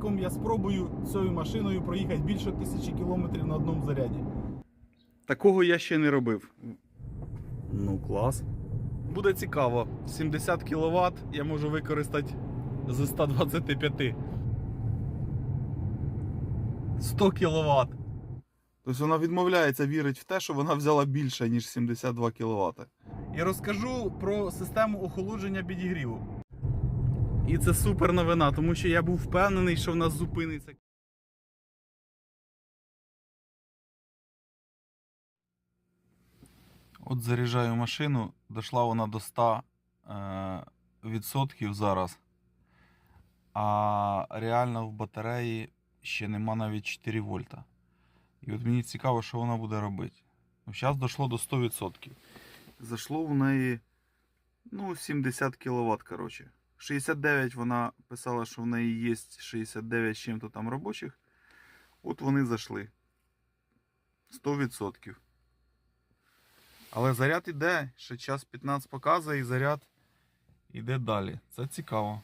маком я спробую цією машиною проїхати більше тисячі кілометрів на одному заряді. Такого я ще не робив. Ну, клас. Буде цікаво. 70 кВт я можу використати з 125. 100 кВт. Тобто вона відмовляється вірити в те, що вона взяла більше, ніж 72 кВт. І розкажу про систему охолодження підігріву. І це супер новина, тому що я був впевнений, що в нас зупиниться. От заряджаю машину, дійшла вона до 100 е, відсотків зараз. А реально в батареї ще нема навіть 4 вольта. І от мені цікаво, що вона буде робити. Ну, зараз дійшло до 100%. Зайшло в неї ну, 70 кВт, коротше. 69 вона писала, що в неї є 69 з чим-то там робочих. От вони зайшли. 100%. Але заряд іде, ще час 15 показує і заряд іде далі. Це цікаво.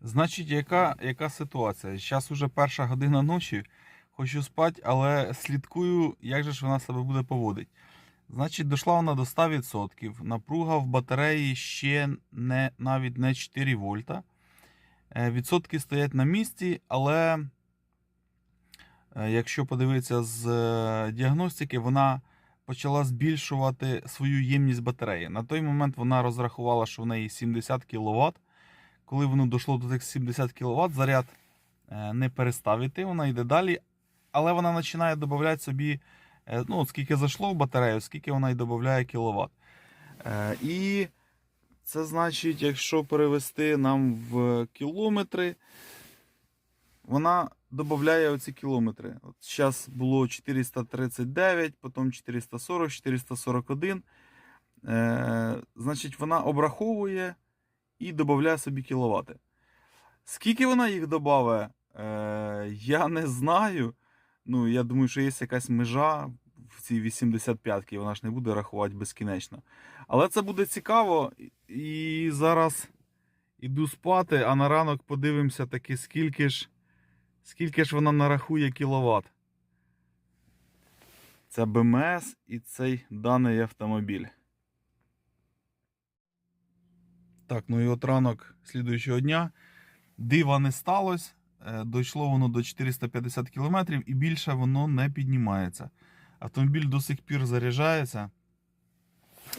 Значить, яка, яка ситуація? Зараз уже перша година ночі. Хочу спати, але слідкую, як же ж вона себе буде поводити. Значить, дійшла вона до 100%. Напруга в батареї ще не, навіть не 4 вольта. Е, Відсотки стоять на місці, але е, якщо подивитися з е, діагностики, вона почала збільшувати свою ємність батареї. На той момент вона розрахувала, що в неї 70 кВт. Коли воно дійшло до тих 70 кВт, заряд не перестав іти, вона йде далі, але вона починає додавати собі, ну, от скільки зайшло в батарею, скільки вона й додає кВт. Е, І це значить, якщо перевести нам в кілометри, вона додає оці кілометри. От зараз було 439, потім 440, 441. Е, Значить, вона обраховує і додає собі кіловати. Скільки вона їх додає, е, я не знаю. Ну, я думаю, що є якась межа в цій 85-ки, вона ж не буде рахувати безкінечно. Але це буде цікаво. І зараз іду спати, а на ранок подивимося таки, скільки ж, скільки ж вона нарахує кіловат. Це БМС і цей даний автомобіль. Так, ну і от ранок слідуючого дня. Дива не сталося. Е, Дійшло воно до 450 км і більше воно не піднімається. Автомобіль до сих пір заряджається.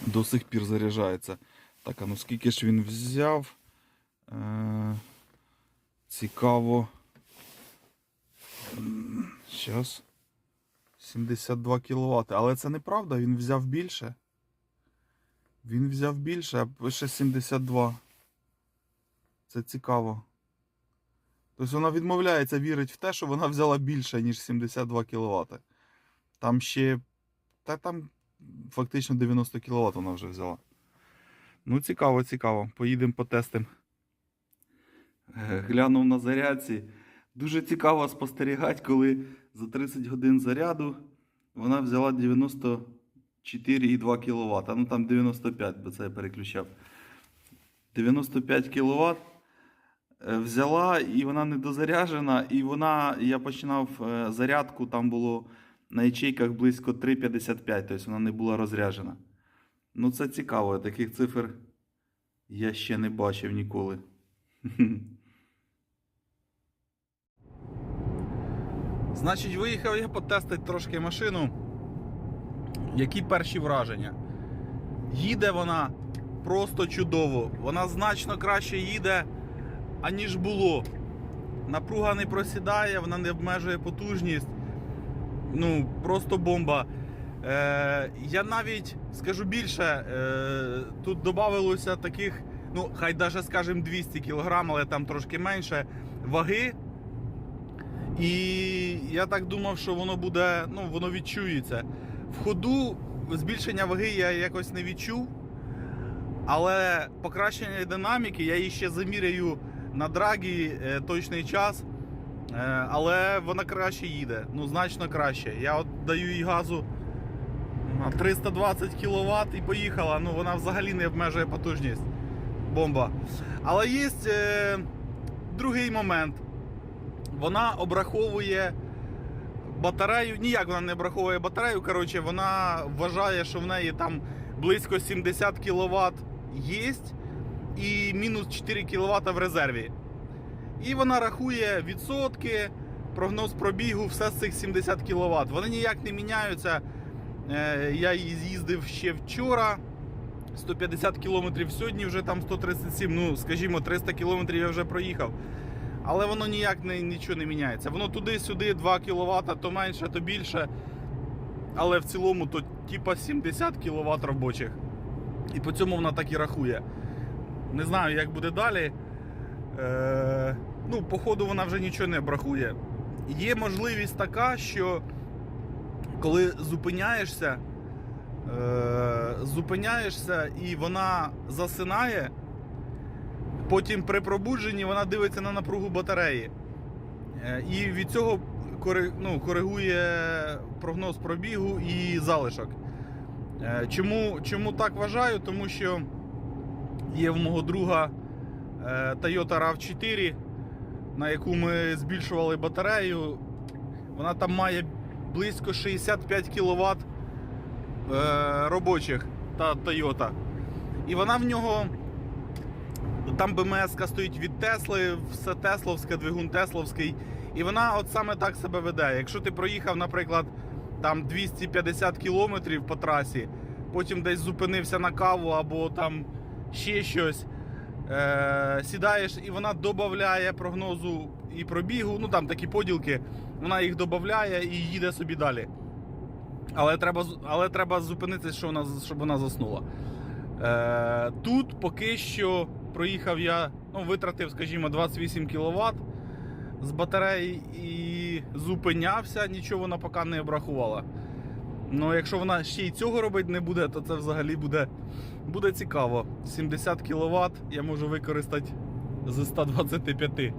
До сих пір заряджається. Так, а ну скільки ж він взяв? Е, цікаво. Зараз. 72 кВт. Але це неправда, він взяв більше. Він взяв більше, а пише 72. Це цікаво. Тобто вона відмовляється вірити в те, що вона взяла більше, ніж 72 кВт. Там ще. Та там фактично 90 кВт вона вже взяла. Ну, цікаво, цікаво. Поїдемо потестимо. Е, Глянув на зарядці. Дуже цікаво спостерігати, коли за 30 годин заряду вона взяла 94,2 кВт. Ну там 95, бо це я переключав. 95 кВт е, взяла і вона недозаряджена. І вона, я починав е, зарядку, там було на ячейках близько 3,55, тобто вона не була розряджена. Ну це цікаво, таких цифр я ще не бачив ніколи. Значить, виїхав я потестити трошки машину. Які перші враження? Їде вона просто чудово. Вона значно краще їде, аніж було. Напруга не просідає, вона не обмежує потужність. Ну, просто бомба. Е, я навіть скажу більше, е, тут додавалося таких, ну, хай навіть скажімо 200 кг, але там трошки менше ваги. І я так думав, що воно буде, ну, воно відчується. В ходу збільшення ваги я якось не відчув. Але покращення динаміки я її ще заміряю на драгі е, точний час. Е, але вона краще їде. Ну, значно краще. Я от даю їй газу на 320 кВт і поїхала. Ну, вона взагалі не обмежує потужність. Бомба. Але є е, другий момент. Вона обраховує батарею. Ніяк вона не обраховує батарею. Коротше, вона вважає, що в неї там близько 70 кВт є і мінус 4 кВт в резерві. І вона рахує відсотки, прогноз пробігу, все з цих 70 кВт. Вони ніяк не міняються. Е, Я її з'їздив ще вчора. 150 км сьогодні вже там 137, ну скажімо, 300 км я вже проїхав. Але воно ніяк не, нічого не міняється. Воно туди-сюди 2 кВт, то менше, то більше. Але в цілому то типа 70 кВт робочих. І по цьому вона так і рахує. Не знаю, як буде далі. Е, ну, походу, вона вже нічого не обрахує. Є можливість така, що коли зупиняєшся, е, зупиняєшся і вона засинає, потім при пробудженні вона дивиться на напругу батареї. Е, і від цього ну, коригує прогноз пробігу і залишок. Е, чому, чому так вважаю? Тому що є в мого друга е, Toyota RAV4, на яку ми збільшували батарею. Вона там має близько 65 кВт е, робочих та Toyota. І вона в нього. Там БМС стоїть від Тесли, все Тесловське, двигун Тесловський. І вона от саме так себе веде. Якщо ти проїхав, наприклад, там 250 кілометрів по трасі, потім десь зупинився на каву або там ще щось, е- сідаєш і вона додає прогнозу і пробігу, ну там такі поділки, вона їх додає і їде собі далі. Але треба, але треба зупинитися, щоб вона, щоб вона заснула. Е, тут поки що проїхав я, ну, витратив, скажімо, 28 кВт з батареї і зупинявся, нічого вона поки не обрахувала. Ну, якщо вона ще й цього робити не буде, то це взагалі буде, буде цікаво. 70 кВт я можу використати з 125.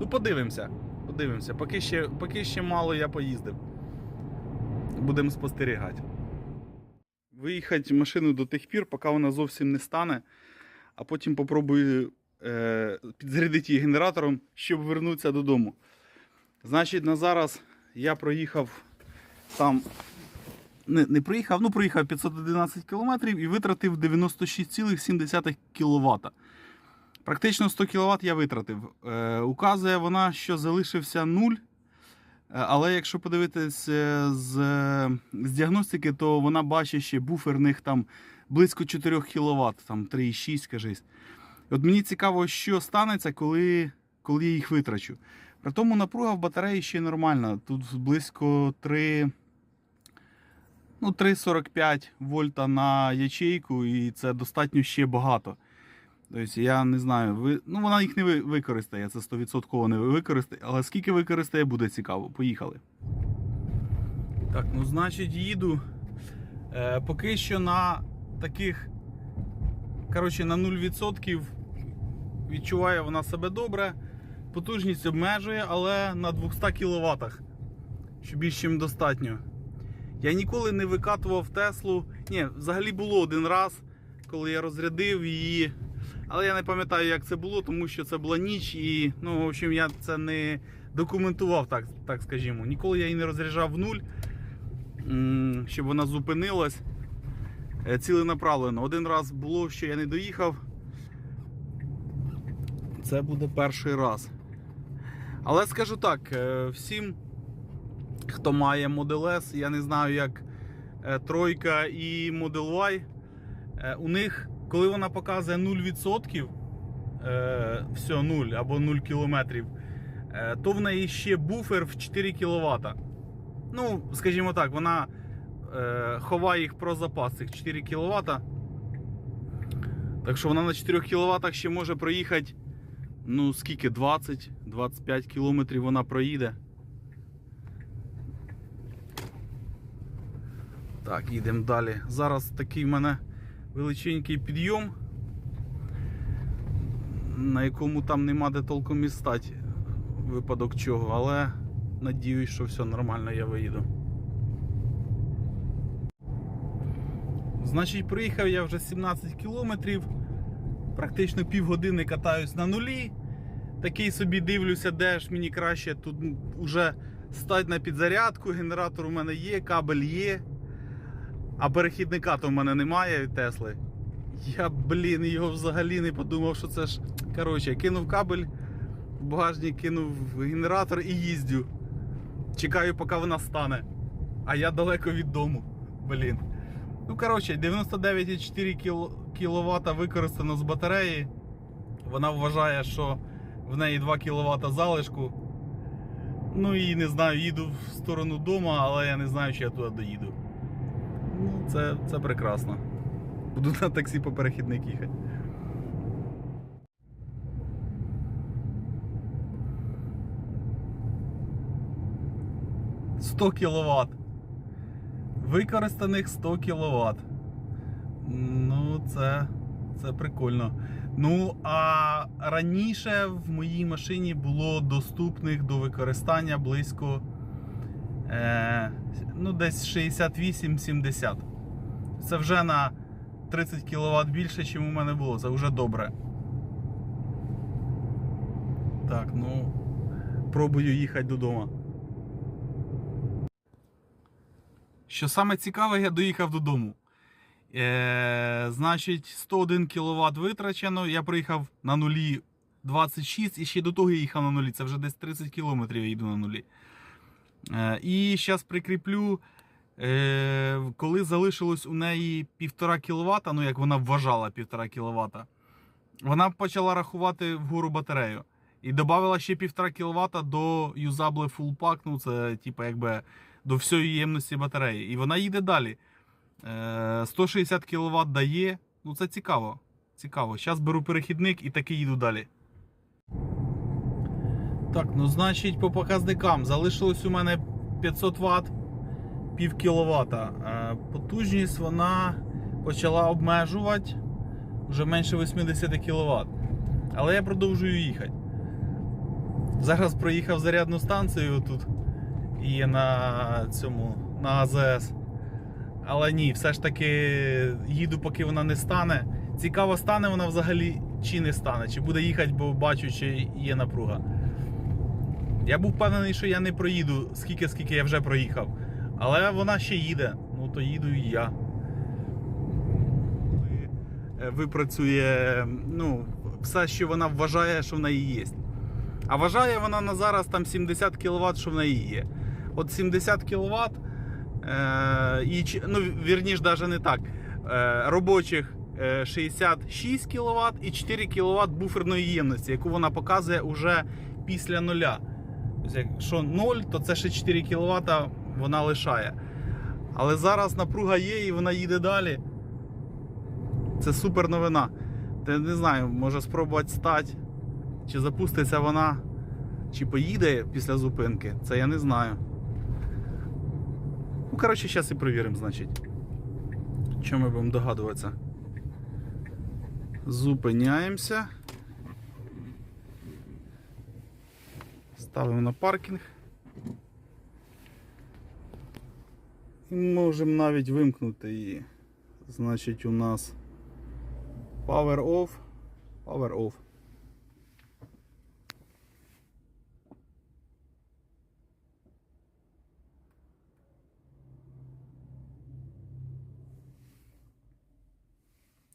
Ну, подивимося. Подивимося. Поки ще, поки ще мало я поїздив. Будемо спостерігати. Виїхати машину до тих пір, поки вона зовсім не стане, а потім попробую е, підзарядити її генератором, щоб вернутися додому. Значить, на зараз я проїхав там. Не, не проїхав, ну проїхав 511 км і витратив 96,7 кВт. Практично 100 кВт я витратив. Е, указує вона, що залишився 0. Але якщо подивитись е, з, з діагностики, то вона бачить ще буферних там близько 4 кВт, там 3,6, кажись. От мені цікаво, що станеться, коли, коли я їх витрачу. При тому напруга в батареї ще нормальна. Тут близько 3, ну, 3,45 вольта на ячейку, і це достатньо ще багато. Тобто я не знаю, ви... ну вона їх не використає, це 100% не використає, але скільки використає, буде цікаво. Поїхали. Так, ну значить їду. Е, поки що на таких, коротше, на 0% відчуває вона себе добре. Потужність обмежує, але на 200 кВт, що більш чим достатньо. Я ніколи не викатував Теслу. Ні, взагалі було один раз, коли я розрядив її. Але я не пам'ятаю, як це було, тому що це була ніч і, ну, в общем, я це не документував, так, так скажімо. Ніколи я її не розряджав в нуль, щоб вона зупинилась е, ціленаправлено. Один раз було, що я не доїхав. Це буде перший раз. Але скажу так, е, всім, хто має Model S, я не знаю, як е, тройка і Model Y, е, у них, коли вона показує 0%, е, все 0 або 0 км, е, то в неї ще буфер в 4 кВт. Ну, скажімо так, вона ховає їх про запас цих 4 кВт. Так що вона на 4 кВт ще може проїхати, ну скільки, 20-25 км вона проїде. Так, їдемо далі. Зараз такий в мене величенький підйом, на якому там нема де толком і стати, випадок чого, але надіюсь, що все нормально, я виїду. Значить, приїхав я вже 17 кілометрів, практично півгодини катаюсь на нулі. Такий собі дивлюся, де ж мені краще тут вже стати на підзарядку. Генератор у мене є, кабель є. А перехідника то в мене немає від Тесли. Я, блін, його взагалі не подумав, що це ж. Коротше, кинув кабель, в багажник кинув генератор і їздю. Чекаю, поки вона стане. А я далеко від дому. Блін. Ну, коротше, 99,4 кВт використано з батареї. Вона вважає, що в неї 2 кВт залишку. Ну і не знаю, їду в сторону дому, але я не знаю, чи я туди доїду. Це, це прекрасно. Буду на таксі по перехідник їхати. Сто кВт. Використаних 100 кВт. Ну, це, це прикольно. Ну, а раніше в моїй машині було доступних до використання близько е, ну, десь 68-70. Це вже на 30 кВт більше, ніж у мене було. Це вже добре. Так, ну, пробую їхати додому. Що саме цікаве, я доїхав додому. Е, значить, 101 кВт витрачено. Я приїхав на нулі 26 і ще до того я їхав на нулі. Це вже десь 30 км я йду на нулі. Е, і зараз прикріплю, е, коли залишилось у неї 1,5 кВт, ну як вона вважала 1,5 кВт, вона почала рахувати вгору батарею. І додала ще 1,5 кВт до юзабле Full Pack, ну це типу якби до всієї ємності батареї. І вона їде далі. Е, 160 кВт дає. Ну це цікаво. Цікаво. Зараз беру перехідник і таки їду далі. Так, ну значить, по показникам залишилось у мене 500 Вт, пів кВт. Е, Потужність вона почала обмежувати вже менше 80 кВт. Але я продовжую їхати. Зараз проїхав зарядну станцію тут і на цьому на АЗС. Але ні, все ж таки їду, поки вона не стане. Цікаво, стане вона взагалі чи не стане, чи буде їхати, бо бачу, чи є напруга. Я був впевнений, що я не проїду скільки, скільки я вже проїхав. Але вона ще їде. Ну то їду і я. Е, Випрацює ну, все, що вона вважає, що в неї є. А вважає вона на зараз там 70 кВт, що в неї є. От 70 кВт, е, і, ну, вірніш, навіть не так. Е, робочих е, 66 кВт і 4 кВт буферної ємності, яку вона показує уже після нуля. Якщо 0, то це ще 4 кВт вона лишає. Але зараз напруга є і вона їде далі. Це супер новина. Та не знаю, може спробувати стати. Чи запуститься вона, чи поїде після зупинки, це я не знаю. Ну, коротше, зараз і перевіримо, значить. Що ми будемо догадуватися? Зупиняємося. Ставимо на паркінг. І можемо навіть вимкнути її. Значить, у нас Power off, Power off.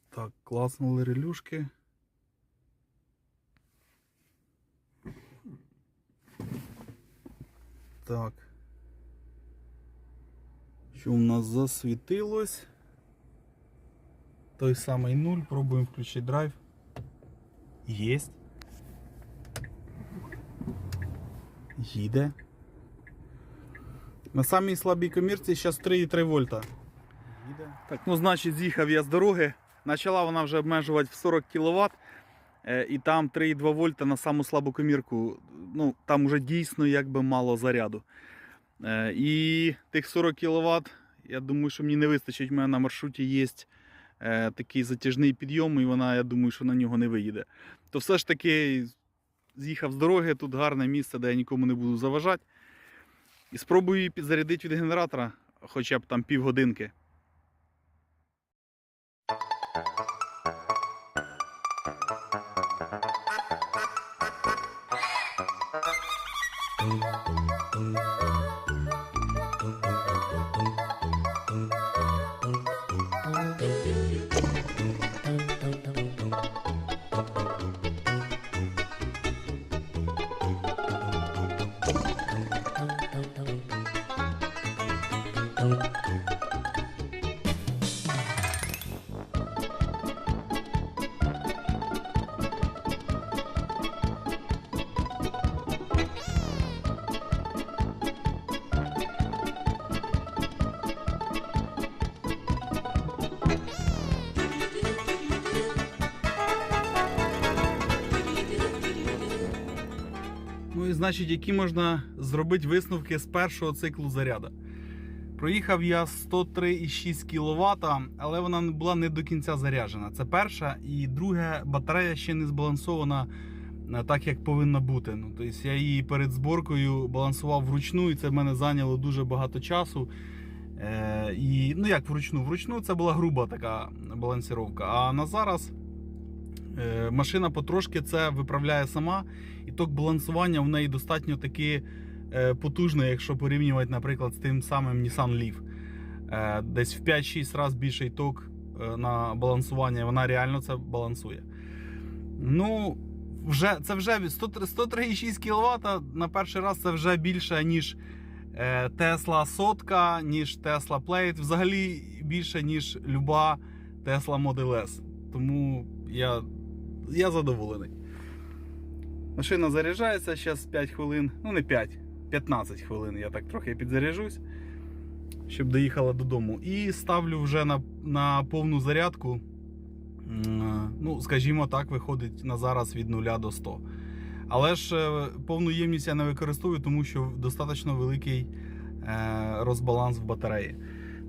Так, класнули релюшки. Так. Що у нас засвітилось? Той самий нуль. Пробуємо включити драйв. Єсть. Їде. На самій слабій комірці зараз 3,3 вольта. Їде. Так, ну значить, з'їхав я з дороги. Почала вона вже обмежувати в 40 кВт. І там 3,2 вольта на саму слабу комірку. Ну, там вже дійсно якби мало заряду. Е, І тих 40 кВт, я думаю, що мені не вистачить. У мене на маршруті є е, такий затяжний підйом, і вона, я думаю, що на нього не виїде. То все ж таки з'їхав з дороги, тут гарне місце, де я нікому не буду заважати. І спробую її підзарядити від генератора хоча б там півгодинки. Значить, які можна зробити висновки з першого циклу заряду. Проїхав я 103,6 кВт, але вона була не до кінця заряджена. Це перша. І друге, батарея ще не збалансована е, так, як повинна бути. Ну, тобто я її перед зборкою балансував вручну, і це в мене зайняло дуже багато часу. Е, і, ну як вручну? Вручну це була груба така балансировка. А на зараз машина потрошки це виправляє сама. І ток балансування в неї достатньо таки е, потужний, якщо порівнювати, наприклад, з тим самим Nissan Leaf. Е, Десь в 5-6 разів більший ток е, на балансування, вона реально це балансує. Ну, вже, це вже 100 103,6 кВт на перший раз це вже більше, ніж е, Tesla сотка, ніж Tesla Plate. Взагалі більше, ніж люба Tesla Model S. Тому я, я задоволений. Машина заряджається зараз 5 хвилин, ну не 5, 15 хвилин. Я так трохи підзаряжусь, щоб доїхала додому. І ставлю вже на, на повну зарядку. Ну, скажімо так, виходить на зараз від 0 до 100. Але ж е, повну ємність я не використовую, тому що достатньо великий е, розбаланс в батареї.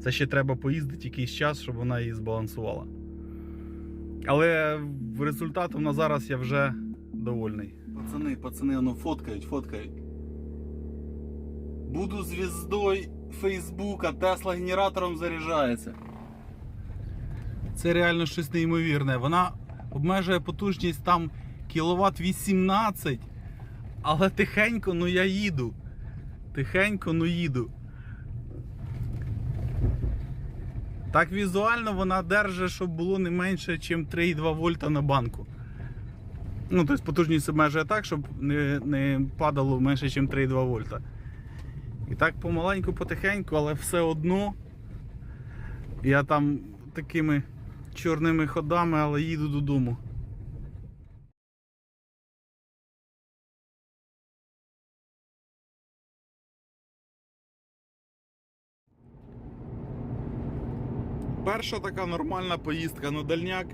Це ще треба поїздити якийсь час, щоб вона її збалансувала. Але в результатом на зараз я вже довольний. Пацани, пацани, ну фоткають, фоткають. Буду звіздою Фейсбука, Тесла генератором заряджається. Це реально щось неймовірне. Вона обмежує потужність там кіловат 18, але тихенько, ну я їду. Тихенько, ну їду. Так візуально вона держить, щоб було не менше, ніж 3,2 вольта на банку. Ну, тобто потужність обмежує так, щоб не, не падало менше, ніж 3,2 вольта. І так помаленьку, потихеньку, але все одно я там такими чорними ходами, але їду додому. Перша така нормальна поїздка на дальняк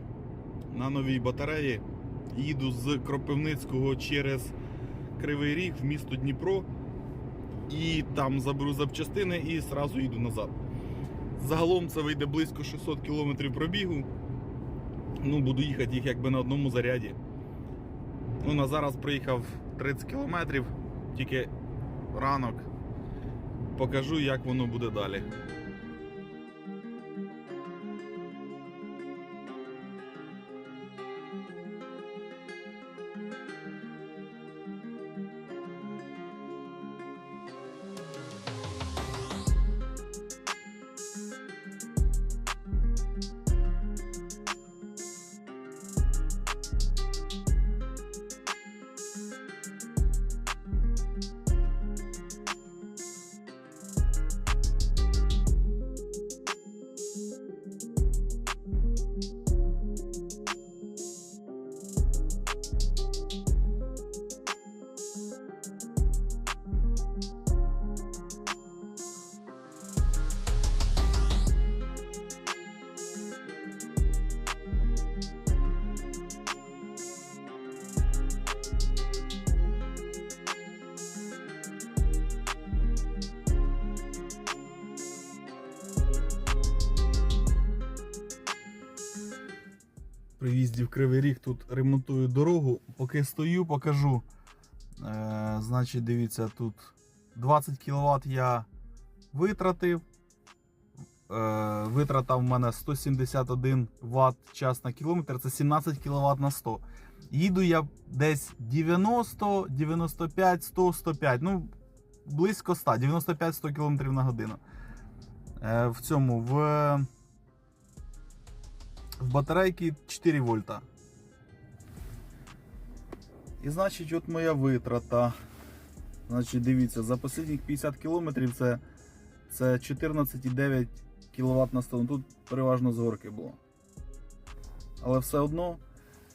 на новій батареї. Їду з Кропивницького через Кривий Ріг в місто Дніпро. І там заберу запчастини і зразу їду назад. Загалом це вийде близько 600 км пробігу. Ну, буду їхати їх якби на одному заряді. Ну, на зараз проїхав 30 км, тільки ранок. Покажу, як воно буде далі. При в'їзді в Кривий Ріг тут ремонтую дорогу. Поки стою, покажу. Е, значить, дивіться, тут 20 кВт я витратив. Е, витрата в мене 171 Вт час на кілометр, це 17 кВт на 100. Їду я десь 90, 95, 100, 105. Ну, близько 100, 95-100 км на годину. Е, в цьому в, в батарейки 4 вольта. І значить, от моя витрата. Значить, дивіться, за останніх 50 км це, це 14,9 кВт на 100. Ну, Тут переважно з горки було. Але все одно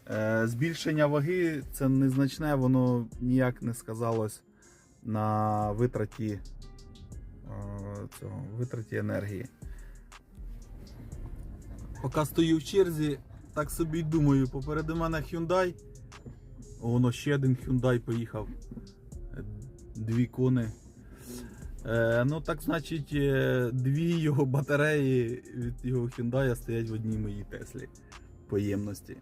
е, збільшення ваги це незначне, воно ніяк не сказалось на витраті, е, цього, витраті енергії. Поки стою в черзі, так собі думаю, попереду мене Hyundai. Воно ще один Hyundai поїхав. Дві кони. Е, ну, так значить, е, дві його батареї від його Hyundai стоять в одній моїй Теслі по ємності.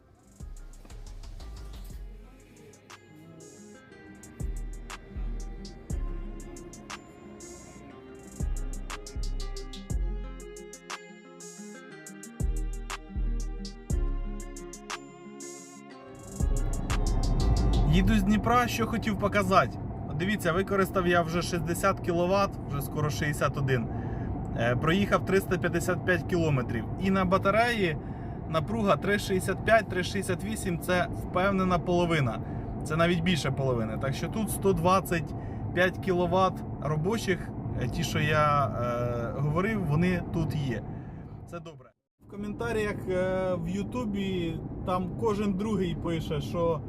Їду з Дніпра, що хотів показати. Дивіться, використав я вже 60 кВт, вже скоро 61. Е, Проїхав 355 км. І на батареї напруга 365-368 це впевнена половина. Це навіть більше половини. Так що тут 125 кВт робочих, е, ті, що я е, говорив, вони тут є. Це добре. В коментарях е, в Ютубі там кожен другий пише, що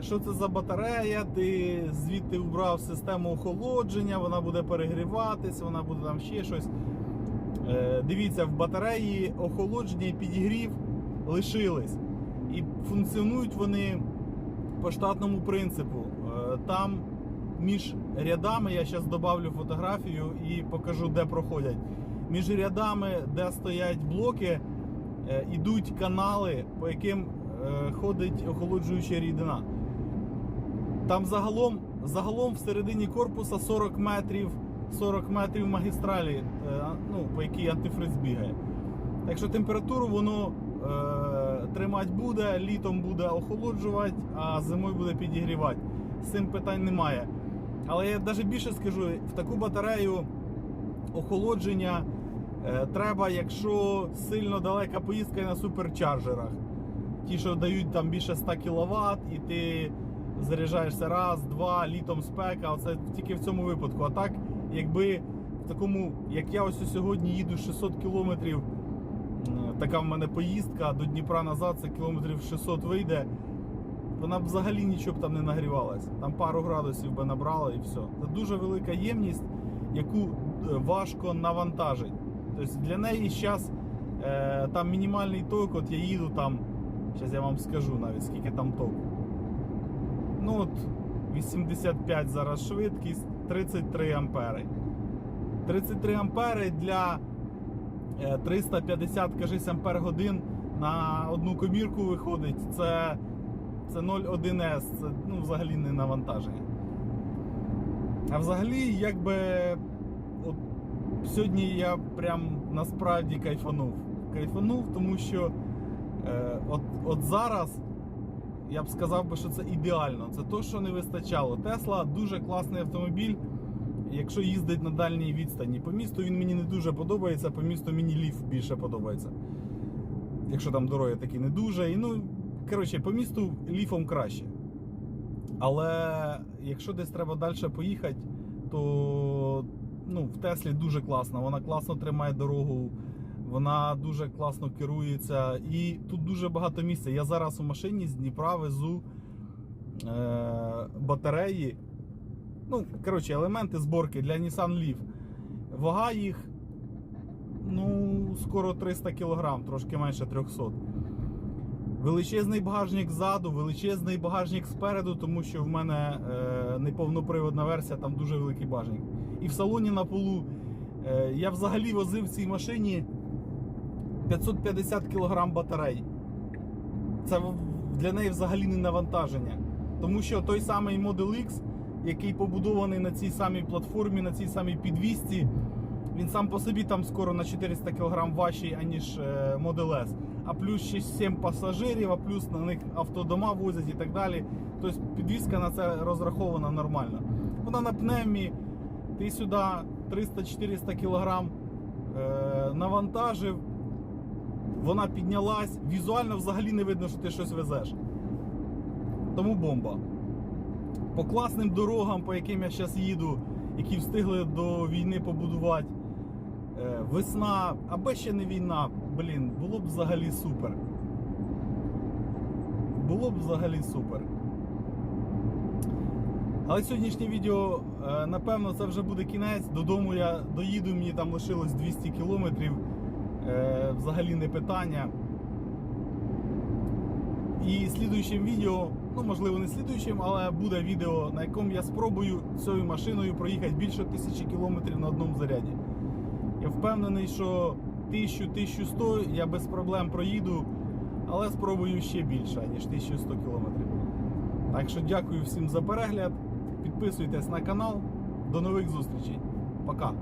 Що це за батарея? Ти звідти вбрав систему охолодження, вона буде перегріватись, вона буде там ще щось. Е, Дивіться, в батареї охолодження і підігрів лишились. І функціонують вони по штатному принципу. Е, Там між рядами, я зараз додавлю фотографію і покажу, де проходять. Між рядами, де стоять блоки, е, ідуть канали, по яким е, ходить охолоджуюча рідина. Там загалом, загалом всередині корпуса 40 метрів, 40 метрів магістралі, е, ну, по якій антифриз бігає. Так що температуру воно е, тримати буде, літом буде охолоджувати, а зимою буде підігрівати. З цим питань немає. Але я навіть більше скажу, в таку батарею охолодження е, треба, якщо сильно далека поїздка на суперчарджерах. Ті, що дають там більше 100 кВт, і ти заряджаєшся раз, два, літом спека. Оце тільки в цьому випадку. А так, якби в такому, як я ось сьогодні їду 600 кілометрів, така в мене поїздка до Дніпра назад, це кілометрів 600 вийде. Вона б взагалі нічого б там не нагрівалась. Там пару градусів би набрала і все. Це дуже велика ємність, яку е, важко навантажити. Тобто для неї зараз е, там мінімальний ток, от я їду там, зараз я вам скажу навіть скільки там току. Ну от 85 зараз швидкість, 33 ампери. 33 ампери для е, 350 кажись, ампер годин на одну комірку виходить. Це, це 0,1С, це ну, взагалі не навантаження. А взагалі, якби от сьогодні я прям насправді кайфанув. Кайфанув, тому що е, от, от зараз я б сказав би, що це ідеально. Це то, що не вистачало. Тесла дуже класний автомобіль, якщо їздить на дальній відстані. По місту він мені не дуже подобається, по місту мені ліф більше подобається. Якщо там дороги такі не дуже. І, ну, коротше, по місту ліфом краще. Але якщо десь треба далі поїхати, то ну, в Теслі дуже класно. Вона класно тримає дорогу, вона дуже класно керується. І тут дуже багато місця. Я зараз у машині з Дніпра везу е- батареї. Ну, коротше, елементи зборки для Nissan Leaf. Вага їх ну, скоро 300 кг, трошки менше 300 Величезний багажник ззаду, величезний багажник спереду, тому що в мене е, неповноприводна версія, там дуже великий багажник. І в салоні на полу е, я взагалі возив в цій машині 550 кг батарей. Це для неї взагалі не навантаження. Тому що той самий Model X, який побудований на цій самій платформі, на цій самій підвісці, Він сам по собі там скоро на 400 кг важчий, аніж е, Model S. А плюс ще 7 пасажирів, а плюс на них автодома возять і так далі. Тобто підвізка на це розрахована нормально. Вона на пневмі, ти сюди 300-400 кг е, навантажив, вона піднялась, візуально взагалі не видно, що ти щось везеш. Тому бомба. По класним дорогам, по яким я зараз їду, які встигли до війни побудувати. Е, Весна, аби ще не війна, блін, було б взагалі супер. Було б взагалі супер. Але сьогоднішнє відео, е, напевно, це вже буде кінець. Додому я доїду, мені там лишилось 200 кілометрів. Е, Взагалі не питання. І слідуючим відео, ну можливо не слідуючим, але буде відео, на якому я спробую цією машиною проїхати більше тисячі кілометрів на одному заряді. Я впевнений, що 1000-1100 я без проблем проїду, але спробую ще більше, ніж 1100 кілометрів. Так що дякую всім за перегляд. Підписуйтесь на канал. До нових зустрічей. Пока.